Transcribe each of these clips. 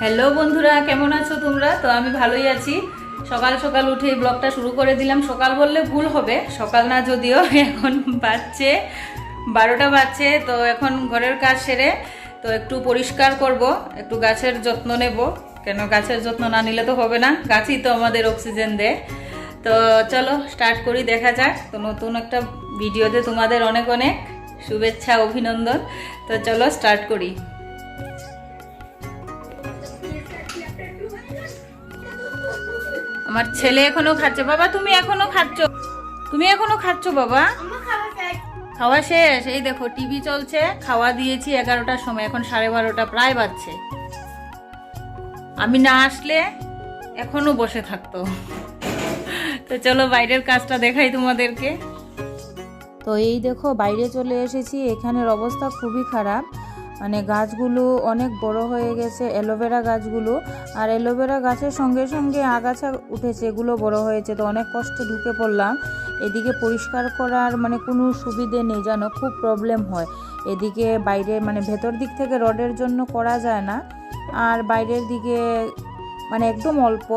Hello বন্ধুরা, কেমন আছো তোমরা? তো আমি ভালোই আছি। সকাল সকাল উঠে ব্লগটা শুরু করে দিলাম। সকাল বললে ভুল হবে, সকাল না যদিও এখন বাজছে, বারোটা বাজছে, তো এখন ঘরের কাজ সেরে তো একটু পরিষ্কার করব, একটু গাছের যত্ন নেব। কেন গাছের যত্ন না নিলে তো হবে না, গাছই তো আমাদের অক্সিজেন দেয়। তো চলো স্টার্ট করি, দেখা যাক। তো নতুন একটা ভিডিওতে তোমাদের অনেক অনেক শুভেচ্ছা, অভিনন্দন। তো চলো স্টার্ট করি। আমার ছেলে এখনও খাচ্ছে। বাবা তুমি এখনও খাচ্ছ? তুমি এখনও খাচ্ছ বাবা? খাওয়া শেষ? এই দেখো টিভি চলছে খাওয়া দিয়েছি এগারোটার সময় এখন সাড়ে বারোটা প্রায় বাজছে। আমি না আসলে এখনও বসে থাকতো। তো চলো বাইরের কাজটা দেখাই তোমাদেরকে। তো এই দেখো বাইরে চলে এসেছি এখানের অবস্থা খুবই খারাপ। মানে গাছগুলো অনেক বড় হয়ে গেছে, অ্যালোভেরা গাছগুলো। আর অ্যালোভেরা গাছের সঙ্গে সঙ্গে আগাছা উঠেছে, এগুলো বড় হয়েছে, তো অনেক কষ্টে ঢুকে পড়লাম। এদিকে পরিষ্কার করার মানে কোনো সুবিধে নেই জানো খুব প্রবলেম হয়। এদিকে বাইরে মানে ভেতর দিক থেকে রডের জন্য করা যায় না। আর বাইরের দিকে মানে একদম অল্প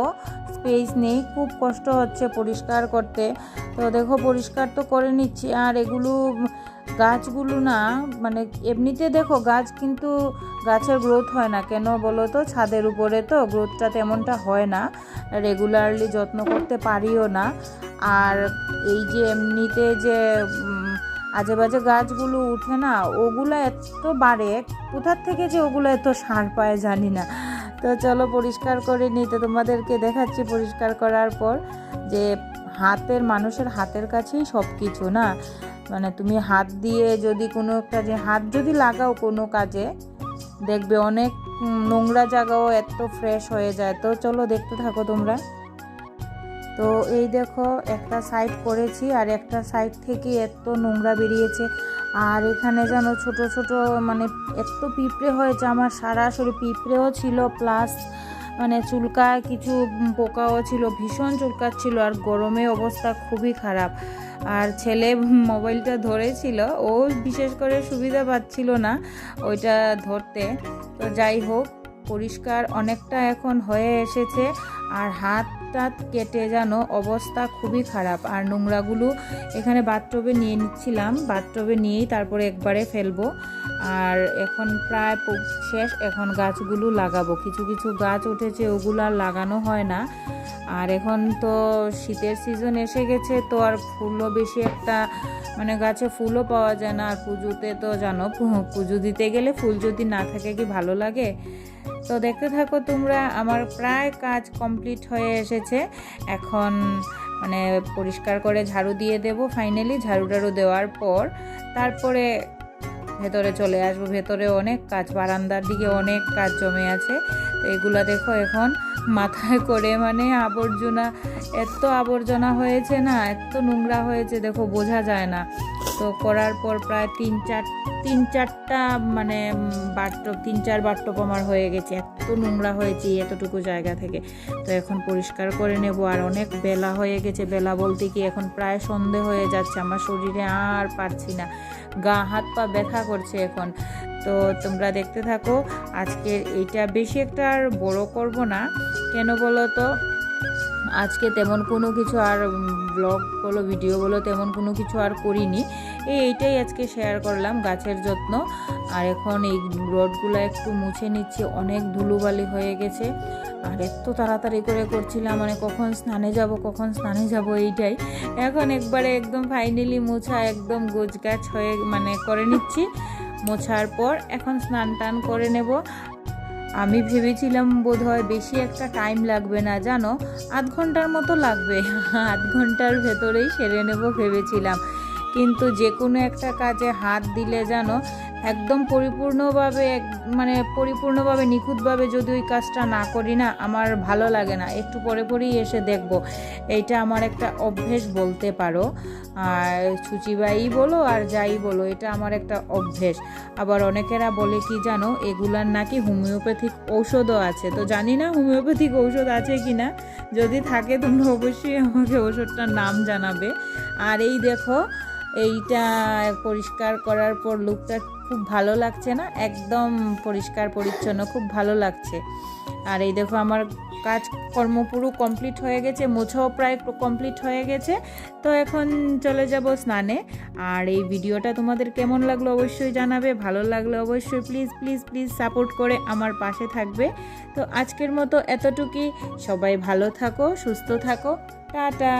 স্পেস নেই, খুব কষ্ট হচ্ছে পরিষ্কার করতে। তো দেখো, পরিষ্কার তো করে নিচ্ছি। আর এগুলো গাছগুলো না মানে এমনিতে দেখো গাছ কিন্তু গাছের গ্রোথ হয় না। কেন বলো তো? ছাদের উপরে তো গ্রোথটা তেমনটা হয় না। রেগুলারলি যত্ন করতে পারিও না। আর এই যে এমনিতে যে আজে বাজে গাছগুলো উঠে না, ওগুলো এত বাড়ে, কোথার থেকে যে ওগুলো এত সার পায় জানি না। তো চলো পরিষ্কার করে নিতে তোমাদেরকে দেখাচ্ছি পরিষ্কার করার পর যে হাতের, মানুষের হাতের কাছেই সব কিছু না? মানে তুমি হাত দিয়ে যদি কোনো একটা যে হাত যদি লাগাও কোনো কাজে, দেখবে অনেক নোংরা জায়গাও এত ফ্রেশ হয়ে যায়। তো চলো দেখতে থাকো তোমরা। তো এই দেখো একটা সাইড করেছি আর একটা সাইড থেকে এত নোংরা বেরিয়েছে। আর এখানে যেন ছোট ছোট মানে এত পিঁপড়ে হয়েছে, আমার সারা শরীর পিঁপড়েও ছিল প্লাস মানে চুলকা কিছু পোকাও ছিল, ভীষণ চুলকাচ্ছিল আর গরমে অবস্থা খুবই খারাপ। আর ছেলে মোবাইলটা ধরেছিল, ও বিশেষ করে সুবিধা পাচ্ছিল না ওইটা ধরতে। তো যাই হোক, পরিষ্কার অনেকটা এখন হয়ে এসেছে, আর হাত টাত কেটে যেন অবস্থা খুবই খারাপ। আর নোংরাগুলো এখানে বাথটবে নিয়ে নিচ্ছিলাম। বাথটবে নিয়েই তারপরে একবারে ফেলব। আর এখন প্রায় শেষ। এখন গাছগুলো লাগাবো। কিছু কিছু গাছ উঠেছে, ওগুলো আর লাগানো হয় না। আর এখন তো শীতের সিজন এসে গেছে, তো আর ফুলও বেশি একটা মানে গাছে ফুলও পাওয়া যায় না। আর পুজোতে তো জানো পুজো দিতে গেলে ফুল যদি না থাকে কি ভালো লাগে? তো দেখতে থাকো তোমরা, আমার প্রায় কাজ কমপ্লিট হয়ে এসেছে। এখন মানে পরিষ্কার করে ঝাড়ু দিয়ে দেব ফাইনালি ঝাড়ু দেওয়ার পর তারপরে ভেতরে চলে আসব। ভেতরে অনেক কাজ, বারান্দার দিকে অনেক কাজ জমে আছে। তো এগুলা দেখো এখন মাথায় করে মানে আবর্জনা, এত আবর্জনা হয়েছে না, এত নোংরা হয়েছে, দেখো বোঝা যায় না। তো করার পর প্রায় তিন চার, তিন চারটা মানে বাট্টপ তিন চার বাট্টপ আমার হয়ে গেছে। এত নোংরা হয়েছে এতটুকু জায়গা থেকে। তো এখন পরিষ্কার করে নেব। আর অনেক বেলা হয়ে গেছে। বেলা বলতে কি এখন প্রায় সন্ধে হয়ে যাচ্ছে। আমার শরীরে আর পারছি না। গা, হাত, পা ব্যথা করছে এখন। তো তোমরা দেখতে থাকো আজকের এইটা বেশি একটা আর বড় করব না। কেন বলো তো? আজকে তেমন কোনো কিছু আর ব্লগ বলো, ভিডিও বলো, তেমন কোনো কিছু আর করিনি। এই এইটাই আজকে শেয়ার করলাম গাছের যত্ন। আর এখন এই রডগুলো একটু মুছে নিচ্ছি, অনেক ধুলোবালি হয়ে গেছে। আর এত তাড়াতাড়ি করে করছিলাম মানে কখন স্নানে যাব, কখন স্নানে যাব এইটাই। এখন একবারে একদম ফাইনালি মোছা একদম গোছগাছ হয়ে মানে করে নিচ্ছি। মোছার পর এখন স্নান টান করে নেব। আমি ভেবেছিলাম বোধ হয় বেশি একটা টাইম লাগবে না, জানো? আধ ঘণ্টার মতো লাগবে। আধ ঘণ্টার ভেতরেই সেরে নেব ভেবেছিলাম। কিন্তু যে কোনো একটা কাজে হাত দিলে, জানো একদম পরিপূর্ণভাবে মানে পরিপূর্ণভাবে নিখুঁতভাবে যদি ওই কাজটা না করি না, আমার ভালো লাগে না। একটু পরে পরেই এসে দেখব। এইটা আমার একটা অভ্যেস বলতে পারো। আর সুচিবাই বলো আর যাই বলো, এটা আমার একটা অভ্যেস। আবার অনেকেরা বলে কি জানো, এগুলার নাকি হোমিওপ্যাথিক ঔষধও আছে। তো জানি না হোমিওপ্যাথিক ঔষধ আছে কি না যদি থাকে তোমরা অবশ্যই আমাকে ওষুধটার নাম জানাবে। আর এই দেখো এইটা পরিষ্কার করার পর লুকটা খুব ভালো লাগছে না? একদম পরিষ্কার, পরিচ্ছন্ন, খুব ভালো লাগছে। আর এই দেখো আমার কাজকর্ম পুরো কমপ্লিট হয়ে গেছে, মোছাও প্রায় কমপ্লিট হয়ে গেছে। তো এখন চলে যাব স্নানে। আর এই ভিডিওটা তোমাদের কেমন লাগল অবশ্যই জানাবে, ভালো লাগলে অবশ্যই প্লিজ প্লিজ প্লিজ সাপোর্ট করে আমার পাশে থাকবে। তো আজকের মতো এতটুকুই, সবাই ভালো থাকো, সুস্থ থাকো, টাটা!